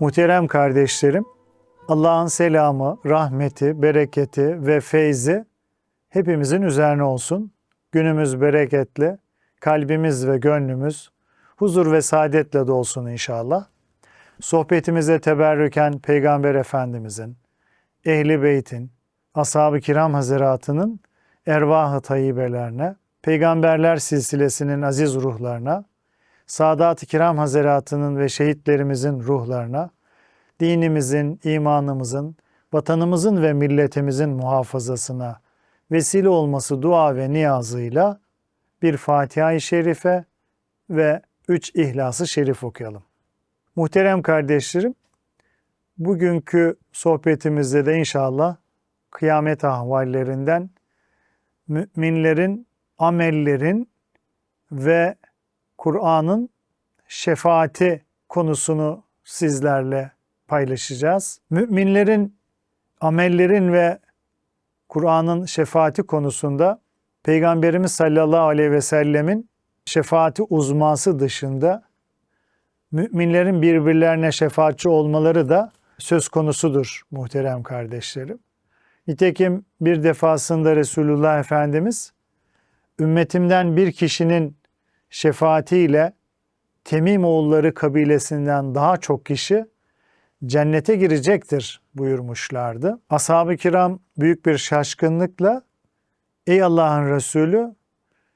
Muhterem kardeşlerim, Allah'ın selamı, rahmeti, bereketi ve feyzi hepimizin üzerine olsun. Günümüz bereketli, kalbimiz ve gönlümüz huzur ve saadetle dolsun inşallah. Sohbetimize teberrüken Peygamber Efendimizin, Ehli Beyt'in, Ashab-ı Kiram Hazretı'nın ervah-ı tayyibelerine, Peygamberler silsilesinin aziz ruhlarına, Sadat-ı Kiram Hazretı'nın ve şehitlerimizin ruhlarına, dinimizin, imanımızın, vatanımızın ve milletimizin muhafazasına vesile olması dua ve niyazıyla bir Fatiha-i Şerife ve üç İhlas-ı Şerif okuyalım. Muhterem kardeşlerim, bugünkü sohbetimizde de inşallah kıyamet ahvallerinden müminlerin, amellerin ve Kur'an'ın şefaati konusunu sizlerle paylaşacağız. Müminlerin, amellerin ve Kur'an'ın şefaati konusunda Peygamberimiz sallallahu aleyhi ve sellemin şefaati uzması dışında müminlerin birbirlerine şefaatçi olmaları da söz konusudur muhterem kardeşlerim. Nitekim bir defasında Resulullah Efendimiz ümmetimden bir kişinin şefaatiyle Temim oğulları kabilesinden daha çok kişi cennete girecektir buyurmuşlardı. Ashab-ı kiram büyük bir şaşkınlıkla ey Allah'ın Resulü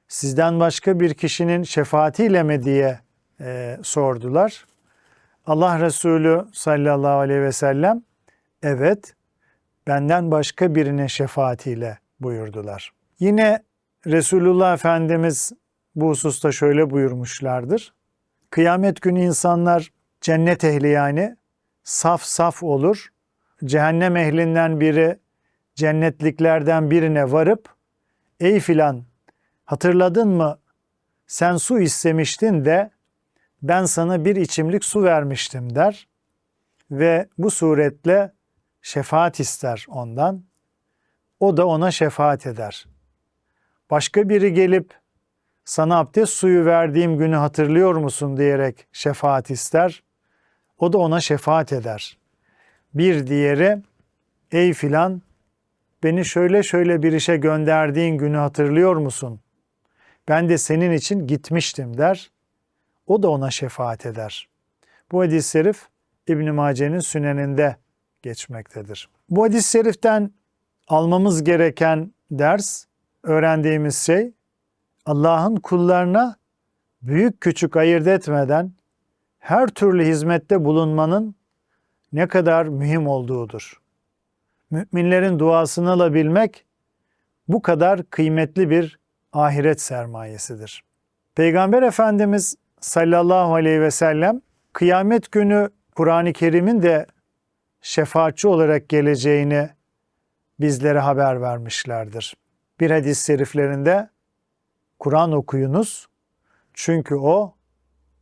sizden başka bir kişinin şefaatiyle mi diye e, sordular. Allah Resulü sallallahu aleyhi ve sellem evet benden başka birinin şefaatiyle buyurdular. Yine Resulullah Efendimiz bu hususta şöyle buyurmuşlardır. Kıyamet günü insanlar cennet ehli yani saf saf olur. Cehennem ehlinden biri cennetliklerden birine varıp ey filan hatırladın mı sen su istemiştin de ben sana bir içimlik su vermiştim der ve bu suretle şefaat ister ondan. O da ona şefaat eder. Başka biri gelip sana abdest suyu verdiğim günü hatırlıyor musun diyerek şefaat ister. O da ona şefaat eder. Bir diğeri ey filan beni şöyle şöyle bir işe gönderdiğin günü hatırlıyor musun? Ben de senin için gitmiştim der. O da ona şefaat eder. Bu hadis-i şerif İbn Mace'nin süneninde geçmektedir. Bu hadis-i şeriften almamız gereken ders, öğrendiğimiz şey Allah'ın kullarına büyük küçük ayırt etmeden her türlü hizmette bulunmanın ne kadar mühim olduğudur. Müminlerin duasını alabilmek bu kadar kıymetli bir ahiret sermayesidir. Peygamber Efendimiz sallallahu aleyhi ve sellem kıyamet günü Kur'an-ı Kerim'in de şefaatçi olarak geleceğini bizlere haber vermişlerdir. Bir hadis-i şeriflerinde Kur'an okuyunuz çünkü o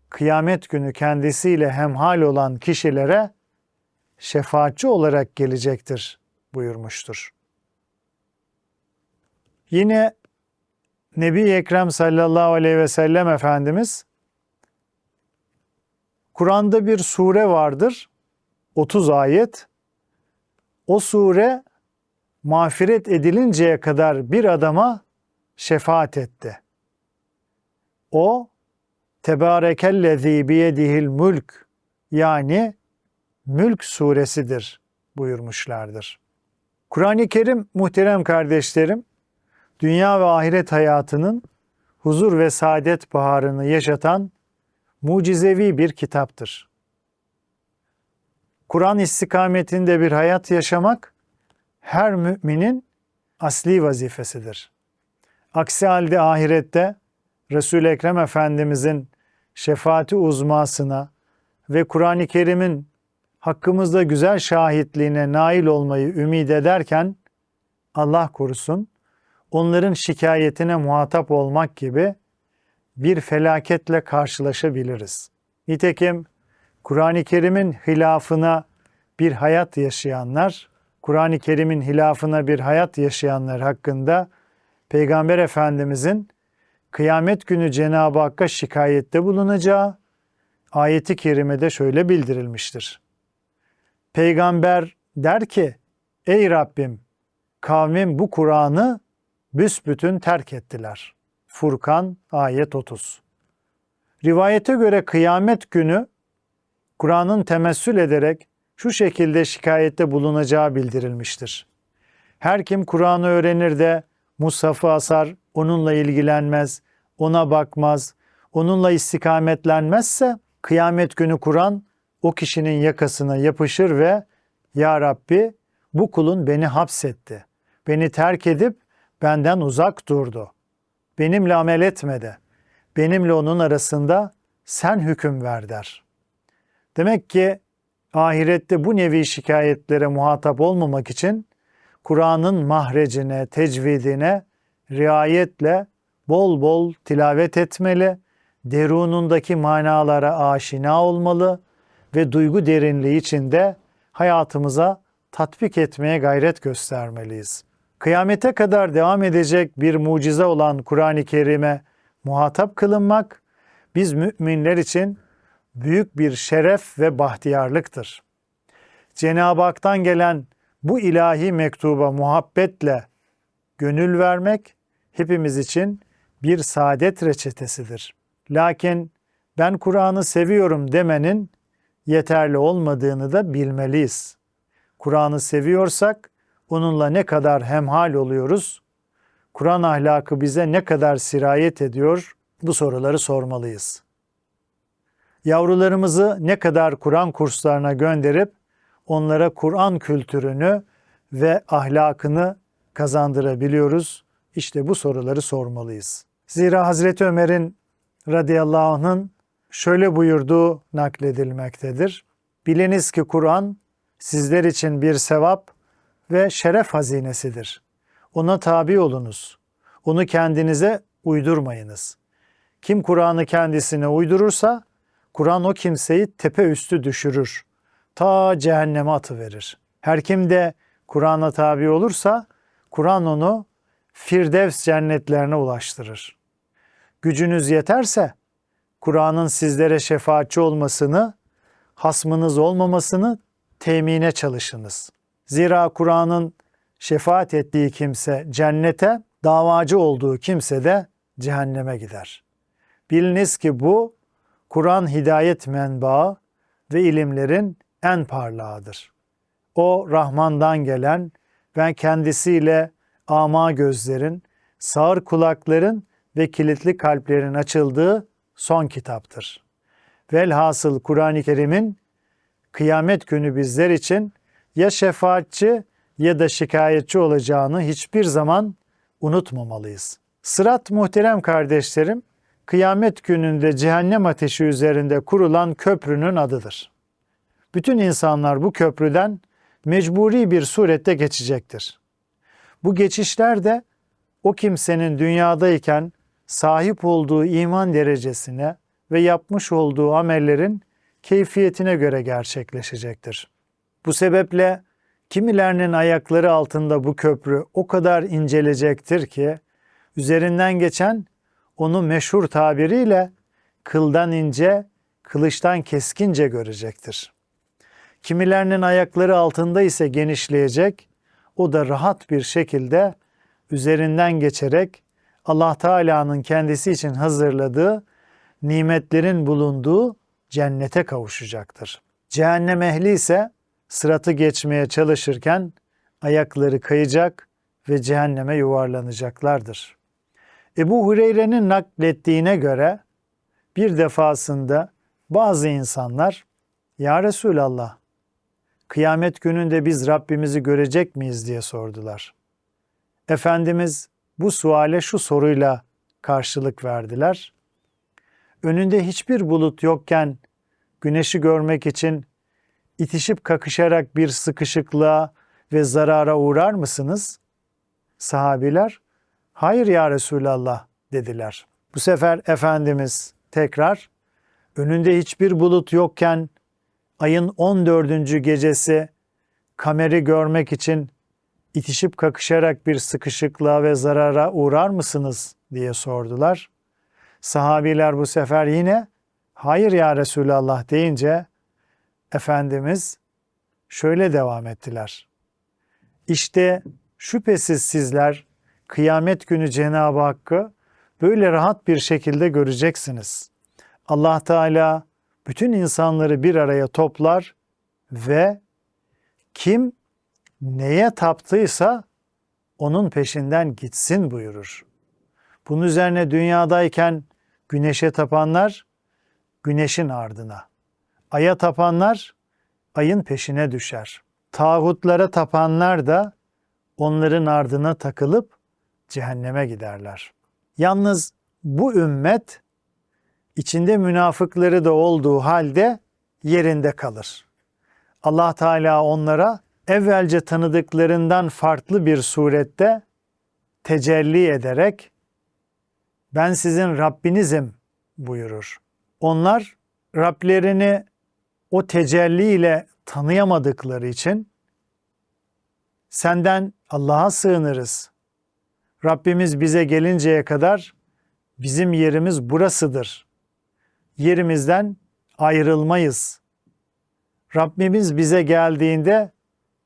kıyamet günü kendisiyle hemhal olan kişilere şefaatçi olarak gelecektir buyurmuştur. Yine Nebi Ekrem sallallahu aleyhi ve sellem Efendimiz Kur'an'da bir sure vardır. 30 ayet. O sure mağfiret edilinceye kadar bir adama şefaat etti. O Tebarekellezî biyedihil mülk yani Mülk suresidir buyurmuşlardır. Kur'an-ı Kerim muhterem kardeşlerim, dünya ve ahiret hayatının huzur ve saadet baharını yaşatan mucizevi bir kitaptır. Kur'an istikametinde bir hayat yaşamak her müminin asli vazifesidir. Aksi halde ahirette Resul-i Ekrem Efendimizin şefaati uzmasına ve Kur'an-ı Kerim'in hakkımızda güzel şahitliğine nail olmayı ümit ederken Allah korusun onların şikayetine muhatap olmak gibi bir felaketle karşılaşabiliriz. Nitekim Kur'an-ı Kerim'in hilafına bir hayat yaşayanlar, Kur'an-ı Kerim'in hilafına bir hayat yaşayanlar hakkında Peygamber Efendimizin kıyamet günü Cenab-ı Hakk'a şikayette bulunacağı ayeti kerimede şöyle bildirilmiştir. Peygamber der ki, Ey Rabbim, kavmim bu Kur'an'ı büsbütün terk ettiler. Furkan ayet 30. Rivayete göre kıyamet günü Kur'an'ın temessül ederek şu şekilde şikayette bulunacağı bildirilmiştir. Her kim Kur'an'ı öğrenir de Mushaf'ı asar, onunla ilgilenmez, ona bakmaz, onunla istikametlenmezse kıyamet günü Kur'an o kişinin yakasına yapışır ve Ya Rabbi bu kulun beni hapsetti. Beni terk edip benden uzak durdu. Benimle amel etmedi. Benimle onun arasında sen hüküm ver der. Demek ki ahirette bu nevi şikayetlere muhatap olmamak için Kur'an'ın mahrecine, tecvidine riayetle bol bol tilavet etmeli, derunundaki manalara aşina olmalı ve duygu derinliği içinde hayatımıza tatbik etmeye gayret göstermeliyiz. Kıyamete kadar devam edecek bir mucize olan Kur'an-ı Kerim'e muhatap kılınmak biz müminler için büyük bir şeref ve bahtiyarlıktır. Cenab-ı Hak'tan gelen bu ilahi mektuba muhabbetle gönül vermek hepimiz için bir saadet reçetesidir. Lakin ben Kur'an'ı seviyorum demenin yeterli olmadığını da bilmeliyiz. Kur'an'ı seviyorsak onunla ne kadar hemhal oluyoruz? Kur'an ahlakı bize ne kadar sirayet ediyor? Bu soruları sormalıyız. Yavrularımızı ne kadar Kur'an kurslarına gönderip onlara Kur'an kültürünü ve ahlakını kazandırabiliyoruz? İşte bu soruları sormalıyız. Zira Hazreti Ömer'in radıyallahu anh'ın şöyle buyurduğu nakledilmektedir. Biliniz ki Kur'an sizler için bir sevap ve şeref hazinesidir. Ona tabi olunuz. Onu kendinize uydurmayınız. Kim Kur'an'ı kendisine uydurursa Kur'an o kimseyi tepe üstü düşürür. Ta cehenneme atıverir. Her kim de Kur'an'a tabi olursa Kur'an onu Firdevs cennetlerine ulaştırır. Gücünüz yeterse Kur'an'ın sizlere şefaatçi olmasını, hasmınız olmamasını temine çalışınız. Zira Kur'an'ın şefaat ettiği kimse cennete, davacı olduğu kimse de cehenneme gider. Biliniz ki bu Kur'an hidayet menbaı ve ilimlerin en parlağıdır. O Rahman'dan gelen ve kendisiyle ama gözlerin, sağır kulakların ve kilitli kalplerin açıldığı son kitaptır. Velhasıl Kur'an-ı Kerim'in kıyamet günü bizler için ya şefaatçi ya da şikayetçi olacağını hiçbir zaman unutmamalıyız. Sırat muhterem kardeşlerim, kıyamet gününde cehennem ateşi üzerinde kurulan köprünün adıdır. Bütün insanlar bu köprüden mecburi bir surette geçecektir. Bu geçişler de o kimsenin dünyadayken sahip olduğu iman derecesine ve yapmış olduğu amellerin keyfiyetine göre gerçekleşecektir. Bu sebeple kimilerinin ayakları altında bu köprü o kadar incelecektir ki üzerinden geçen onu meşhur tabiriyle kıldan ince, kılıçtan keskince görecektir. Kimilerinin ayakları altında ise genişleyecek, o da rahat bir şekilde üzerinden geçerek Allah Teala'nın kendisi için hazırladığı nimetlerin bulunduğu cennete kavuşacaktır. Cehennem ehli ise sıratı geçmeye çalışırken ayakları kayacak ve cehenneme yuvarlanacaklardır. Ebu Hureyre'nin naklettiğine göre bir defasında bazı insanlar Ya Resulallah kıyamet gününde biz Rabbimizi görecek miyiz diye sordular. Efendimiz bu suale şu soruyla karşılık verdiler. Önünde hiçbir bulut yokken güneşi görmek için itişip kakışarak bir sıkışıklığa ve zarara uğrar mısınız? Sahabiler, hayır ya Resulallah dediler. Bu sefer Efendimiz tekrar, önünde hiçbir bulut yokken ayın 14. gecesi kameri görmek için itişip kakışarak bir sıkışıklığa ve zarara uğrar mısınız diye sordular. Sahabiler bu sefer yine hayır ya Resulallah deyince Efendimiz şöyle devam ettiler. İşte şüphesiz sizler kıyamet günü Cenab-ı Hakk'ı böyle rahat bir şekilde göreceksiniz. Allah Teala bütün insanları bir araya toplar ve kim neye taptıysa onun peşinden gitsin buyurur. Bunun üzerine dünyadayken güneşe tapanlar güneşin ardına, aya tapanlar ayın peşine düşer. Tağutlara tapanlar da onların ardına takılıp cehenneme giderler. Yalnız bu ümmet içinde münafıkları da olduğu halde yerinde kalır. Allah Teala onlara evvelce tanıdıklarından farklı bir surette tecelli ederek ben sizin Rabbinizim buyurur. Onlar Rablerini o tecelli ile tanıyamadıkları için senden Allah'a sığınırız. Rabbimiz bize gelinceye kadar bizim yerimiz burasıdır. Yerimizden ayrılmayız. Rabbimiz bize geldiğinde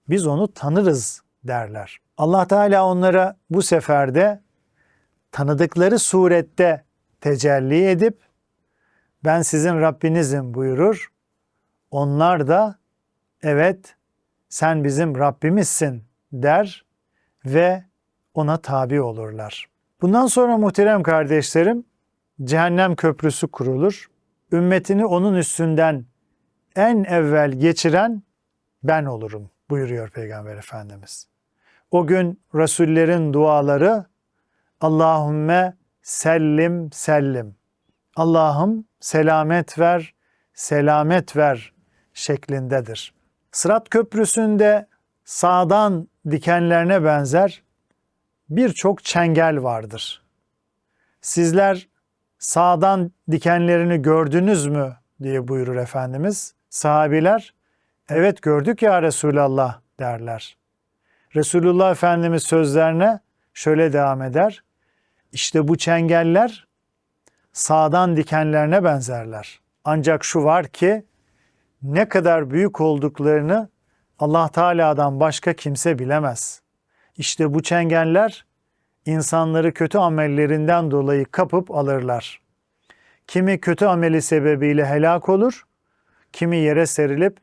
biz onu tanırız derler. Allah Teala onlara bu seferde tanıdıkları surette tecelli edip ben sizin Rabbinizim buyurur. Onlar da evet sen bizim Rabbimizsin der ve ona tabi olurlar. Bundan sonra muhterem kardeşlerim cehennem köprüsü kurulur. Ümmetini onun üstünden en evvel geçiren ben olurum buyuruyor Peygamber Efendimiz. O gün Resullerin duaları Allahümme sellim sellim. Allah'ım selamet ver, selamet ver şeklindedir. Sırat Köprüsü'nde sağdan dikenlerine benzer birçok çengel vardır. Sizler sağdan dikenlerini gördünüz mü diye buyurur Efendimiz. Sahabiler evet gördük ya Resulallah derler. Resulullah Efendimiz sözlerine şöyle devam eder. İşte bu çengeller sağdan dikenlerine benzerler. Ancak şu var ki ne kadar büyük olduklarını Allah Teala'dan başka kimse bilemez. İşte bu çengeller insanları kötü amellerinden dolayı kapıp alırlar. Kimi kötü ameli sebebiyle helak olur, kimi yere serilip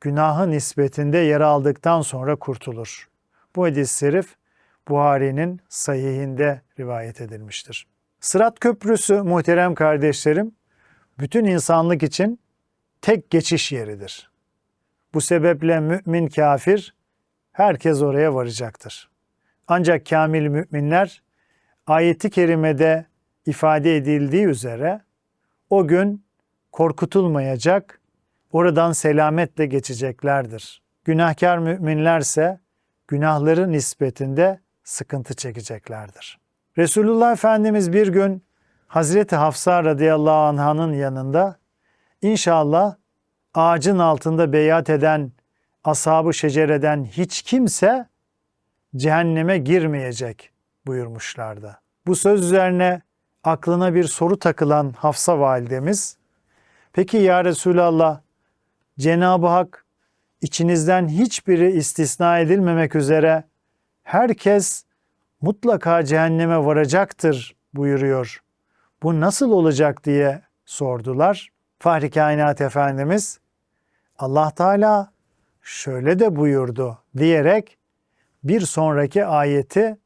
günahı nispetinde yer aldıktan sonra kurtulur. Bu hadis-i şerif Buhari'nin sahihinde rivayet edilmiştir. Sırat Köprüsü muhterem kardeşlerim, bütün insanlık için tek geçiş yeridir. Bu sebeple mümin kafir herkes oraya varacaktır. Ancak kamil müminler ayeti kerimede ifade edildiği üzere o gün korkutulmayacak, oradan selametle geçeceklerdir. Günahkar müminlerse günahları nispetinde sıkıntı çekeceklerdir. Resulullah Efendimiz bir gün Hazreti Hafsa radıyallahu anh'ın yanında inşallah ağacın altında beyat eden ashabı şecereden hiç kimse cehenneme girmeyecek buyurmuşlardı. Bu söz üzerine aklına bir soru takılan Hafsa validemiz, peki ya Resulallah Cenab-ı Hak içinizden hiçbiri istisna edilmemek üzere herkes mutlaka cehenneme varacaktır buyuruyor. Bu nasıl olacak diye sordular. Fahri Kainat Efendimiz Allah Teala şöyle de buyurdu diyerek bir sonraki ayeti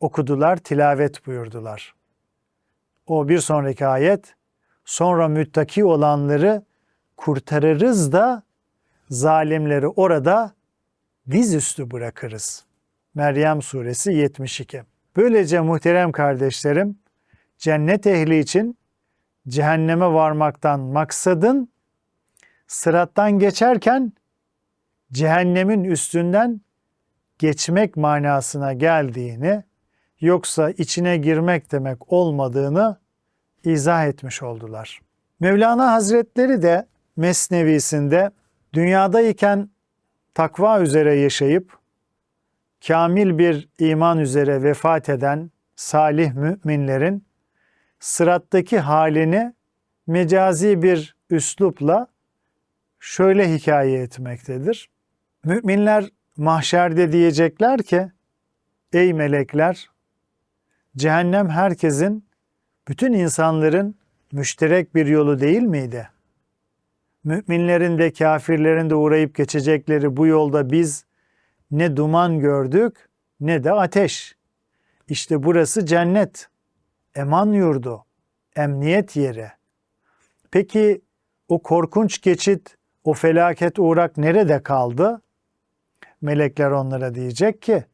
okudular, tilavet buyurdular. O bir sonraki ayet sonra müttaki olanları kurtarırız da zalimleri orada dizüstü bırakırız. Meryem suresi 72. Böylece muhterem kardeşlerim, cennet ehli için cehenneme varmaktan maksadın sırattan geçerken cehennemin üstünden geçmek manasına geldiğini yoksa içine girmek demek olmadığını izah etmiş oldular. Mevlana Hazretleri de Mesnevisinde dünyadayken takva üzere yaşayıp kamil bir iman üzere vefat eden salih müminlerin sırattaki halini mecazi bir üslupla şöyle hikaye etmektedir. Müminler mahşerde diyecekler ki, ey melekler, cehennem herkesin, bütün insanların müşterek bir yolu değil miydi? Müminlerin de kafirlerin de uğrayıp geçecekleri bu yolda biz ne duman gördük ne de ateş. İşte burası cennet, eman yurdu, emniyet yeri. Peki o korkunç geçit, o felaket uğrak nerede kaldı? Melekler onlara diyecek ki,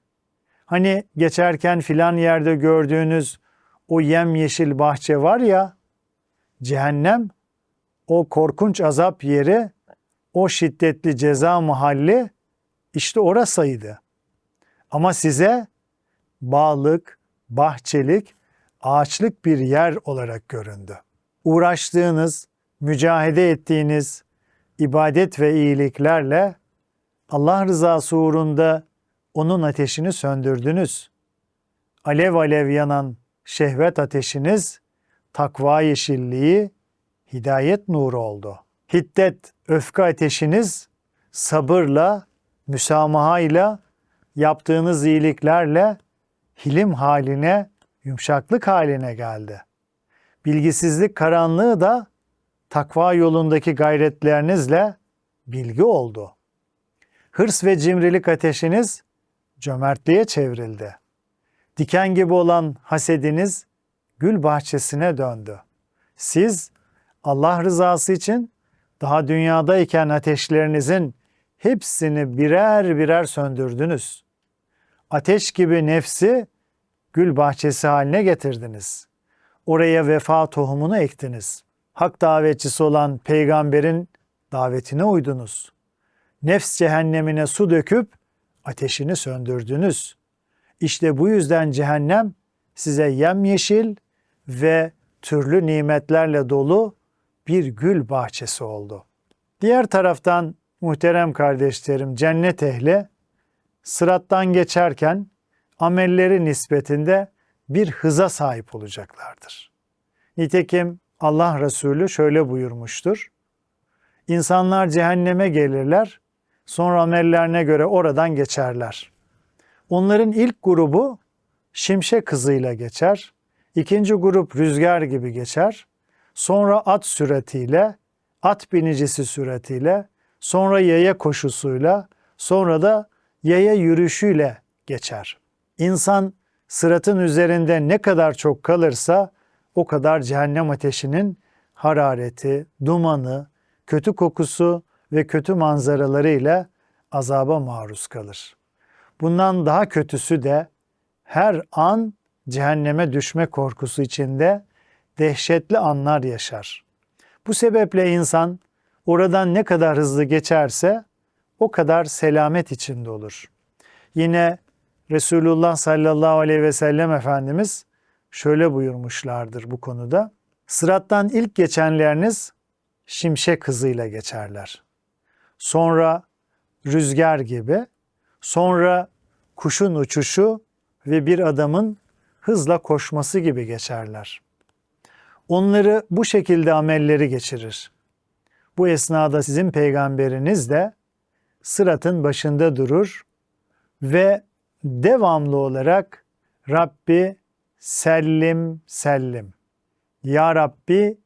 hani geçerken filan yerde gördüğünüz o yemyeşil bahçe var ya, cehennem o korkunç azap yeri, o şiddetli ceza mahalli işte orasıydı. Ama size bağlık, bahçelik, ağaçlık bir yer olarak göründü. Uğraştığınız, mücahede ettiğiniz ibadet ve iyiliklerle Allah rızası uğrunda onun ateşini söndürdünüz. Alev alev yanan şehvet ateşiniz takva yeşilliği, hidayet nuru oldu. Hiddet, öfke ateşiniz sabırla, müsamahayla, yaptığınız iyiliklerle hilim haline, yumuşaklık haline geldi. Bilgisizlik karanlığı da takva yolundaki gayretlerinizle bilgi oldu. Hırs ve cimrilik ateşiniz cömertliğe çevrildi. Diken gibi olan hasediniz gül bahçesine döndü. Siz Allah rızası için daha dünyadayken ateşlerinizin hepsini birer birer söndürdünüz. Ateş gibi nefsi gül bahçesi haline getirdiniz. Oraya vefa tohumunu ektiniz. Hak davetçisi olan peygamberin davetine uydunuz. Nefs cehennemine su döküp ateşini söndürdünüz. İşte bu yüzden cehennem size yemyeşil ve türlü nimetlerle dolu bir gül bahçesi oldu. Diğer taraftan muhterem kardeşlerim cennet ehli sırattan geçerken amelleri nispetinde bir hıza sahip olacaklardır. Nitekim Allah Resulü şöyle buyurmuştur. İnsanlar cehenneme gelirler, sonra amellerine göre oradan geçerler. Onların ilk grubu şimşek hızıyla geçer, ikinci grup rüzgar gibi geçer, sonra at süratiyle, at binicisi süratiyle, sonra yaya koşusuyla, sonra da yaya yürüyüşüyle geçer. İnsan sıratın üzerinde ne kadar çok kalırsa o kadar cehennem ateşinin harareti, dumanı, kötü kokusu ve kötü manzaralarıyla azaba maruz kalır. Bundan daha kötüsü de her an cehenneme düşme korkusu içinde dehşetli anlar yaşar. Bu sebeple insan oradan ne kadar hızlı geçerse o kadar selamet içinde olur. Yine Resulullah sallallahu aleyhi ve sellem Efendimiz şöyle buyurmuşlardır bu konuda. Sırattan ilk geçenleriniz şimşek hızıyla geçerler. Sonra rüzgar gibi, sonra kuşun uçuşu ve bir adamın hızla koşması gibi geçerler. Onları bu şekilde amelleri geçirir. Bu esnada sizin peygamberiniz de sıratın başında durur ve devamlı olarak Rabbi sellim sellim. Ya Rabbi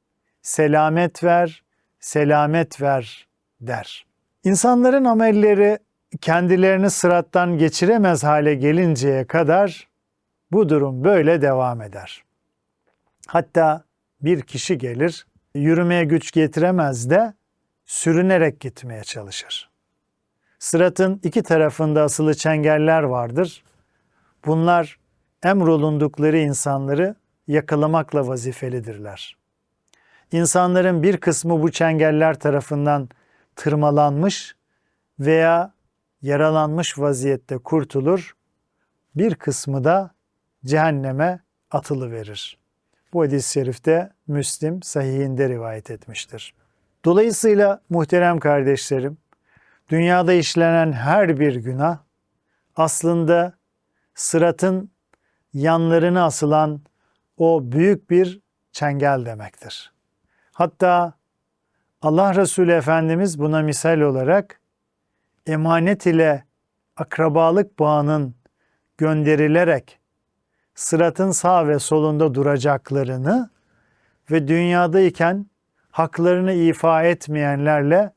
selamet ver, selamet ver der. İnsanların amelleri kendilerini sırattan geçiremez hale gelinceye kadar bu durum böyle devam eder. Hatta bir kişi gelir, yürümeye güç getiremez de sürünerek gitmeye çalışır. Sıratın iki tarafında asılı çengeller vardır. Bunlar emrolundukları insanları yakalamakla vazifelidirler. İnsanların bir kısmı bu çengeller tarafından tırmalanmış veya yaralanmış vaziyette kurtulur, bir kısmı da cehenneme atılı verir. Bu hadis-i şerifte Müslim sahihinde rivayet etmiştir. Dolayısıyla muhterem kardeşlerim, dünyada işlenen her bir günah aslında sıratın yanlarına asılan o büyük bir çengel demektir. Hatta Allah Resulü Efendimiz buna misal olarak emanet ile akrabalık bağının gönderilerek sıratın sağ ve solunda duracaklarını ve dünyadayken haklarını ifa etmeyenlerle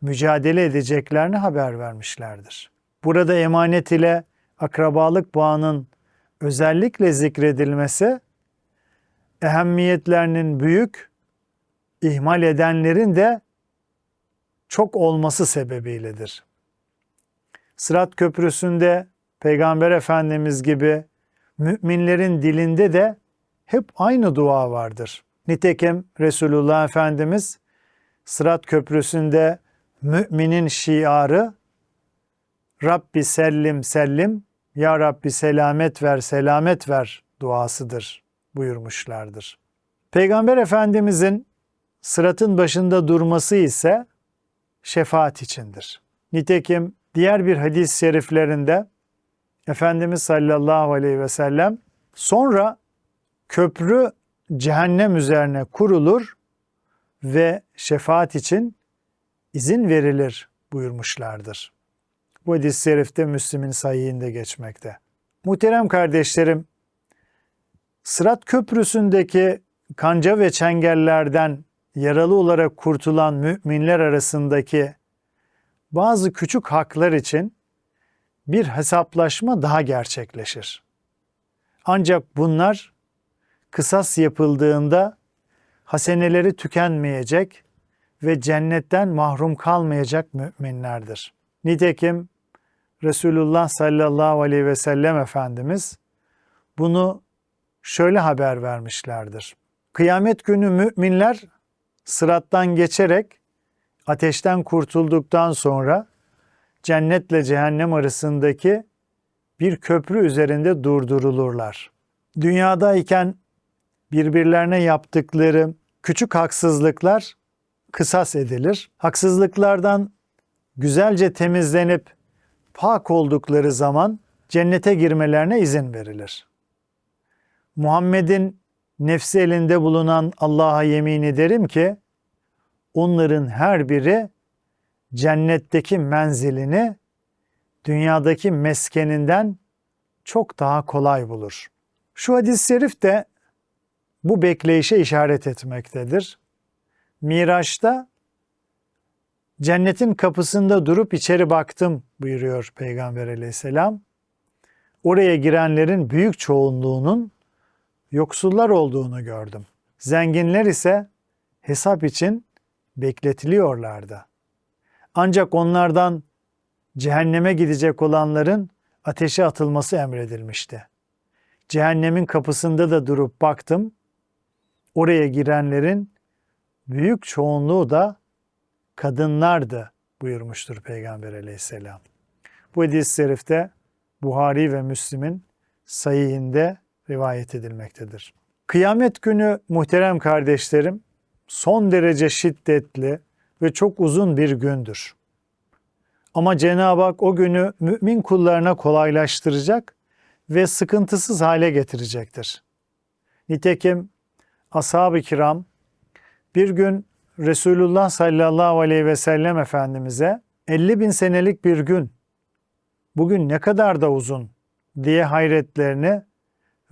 mücadele edeceklerini haber vermişlerdir. Burada emanet ile akrabalık bağının özellikle zikredilmesi ehemmiyetlerinin büyük, ihmal edenlerin de çok olması sebebiyledir. Sırat Köprüsü'nde Peygamber Efendimiz gibi müminlerin dilinde de hep aynı dua vardır. Nitekim Resulullah Efendimiz Sırat Köprüsü'nde müminin şiarı Rabbi sellim sellim ya Rabbi selamet ver selamet ver duasıdır buyurmuşlardır. Peygamber Efendimizin sıratın başında durması ise şefaat içindir. Nitekim diğer bir hadis-i şeriflerinde Efendimiz sallallahu aleyhi ve sellem sonra köprü cehennem üzerine kurulur ve şefaat için izin verilir buyurmuşlardır. Bu hadis-i şerifte Müslim'in sayıyında geçmekte. Muhterem kardeşlerim, Sırat Köprüsü'ndeki kanca ve çengellerden yaralı olarak kurtulan müminler arasındaki bazı küçük haklar için bir hesaplaşma daha gerçekleşir. Ancak bunlar kısas yapıldığında haseneleri tükenmeyecek ve cennetten mahrum kalmayacak müminlerdir. Nitekim Resulullah sallallahu aleyhi ve sellem Efendimiz bunu şöyle haber vermişlerdir. Kıyamet günü müminler sırattan geçerek ateşten kurtulduktan sonra cennetle cehennem arasındaki bir köprü üzerinde durdurulurlar. Dünyadayken birbirlerine yaptıkları küçük haksızlıklar kısas edilir. Haksızlıklardan güzelce temizlenip pak oldukları zaman cennete girmelerine izin verilir. Muhammed'in nefsi elinde bulunan Allah'a yemin ederim ki onların her biri cennetteki menzilini dünyadaki meskeninden çok daha kolay bulur. Şu hadis-i şerif de bu bekleyişe işaret etmektedir. Miraç'ta cennetin kapısında durup içeri baktım buyuruyor Peygamber aleyhisselam. Oraya girenlerin büyük çoğunluğunun yoksullar olduğunu gördüm. Zenginler ise hesap için bekletiliyorlardı. Ancak onlardan cehenneme gidecek olanların ateşe atılması emredilmişti. Cehennemin kapısında da durup baktım. Oraya girenlerin büyük çoğunluğu da kadınlardı buyurmuştur Peygamber aleyhisselam. Bu hadis-i şerifte Buhari ve Müslim'in sayihinde rivayet edilmektedir. Kıyamet günü muhterem kardeşlerim son derece şiddetli ve çok uzun bir gündür. Ama Cenab-ı Hak o günü mümin kullarına kolaylaştıracak ve sıkıntısız hale getirecektir. Nitekim ashab-ı kiram bir gün Resulullah sallallahu aleyhi ve sellem Efendimiz'e 50 bin senelik bir gün, bugün ne kadar da uzun diye hayretlerini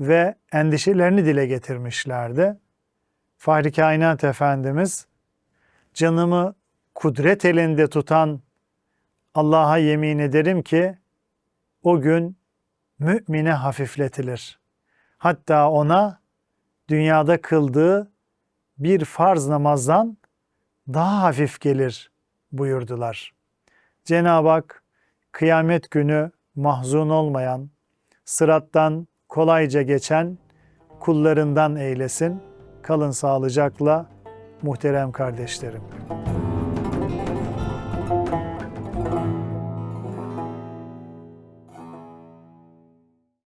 ve endişelerini dile getirmişlerdi. Fahri Kainat Efendimiz, canımı kudret elinde tutan Allah'a yemin ederim ki o gün mümine hafifletilir. Hatta ona dünyada kıldığı bir farz namazdan daha hafif gelir buyurdular. Cenab-ı Hak kıyamet günü mahzun olmayan, sırattan kolayca geçen kullarından eylesin. Kalın sağlıcakla muhterem kardeşlerim.